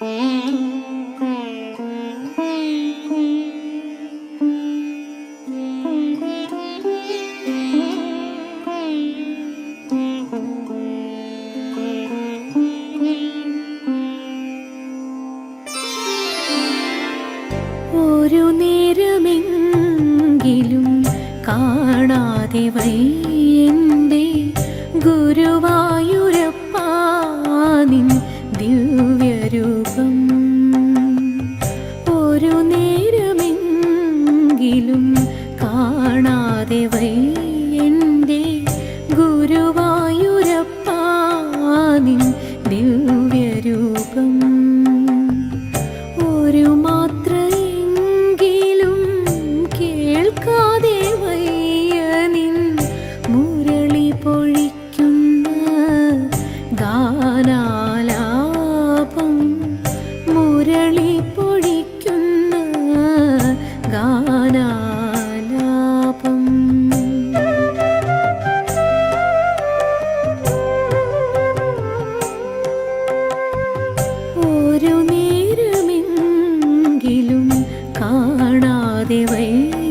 ഒരു നേരമെങ്കിലും കാണാതെ വയ്യന്റെ കാണാതെ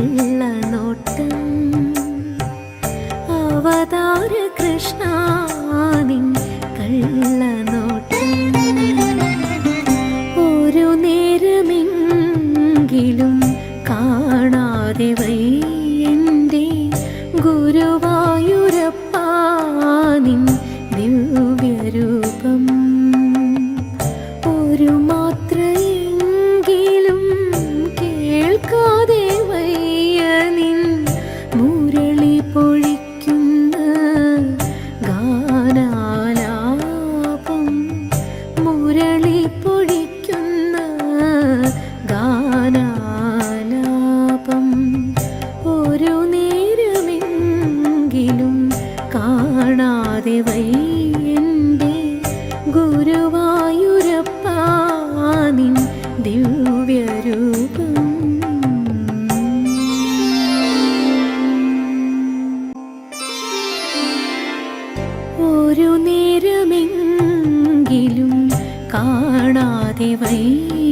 Mm-hmm. ഗുരുവായൂരപ്പാനിൻ ദിവ്യരൂപം. ഒരു നേരമെങ്കിലും കാണാതെ വയ്യന്റെ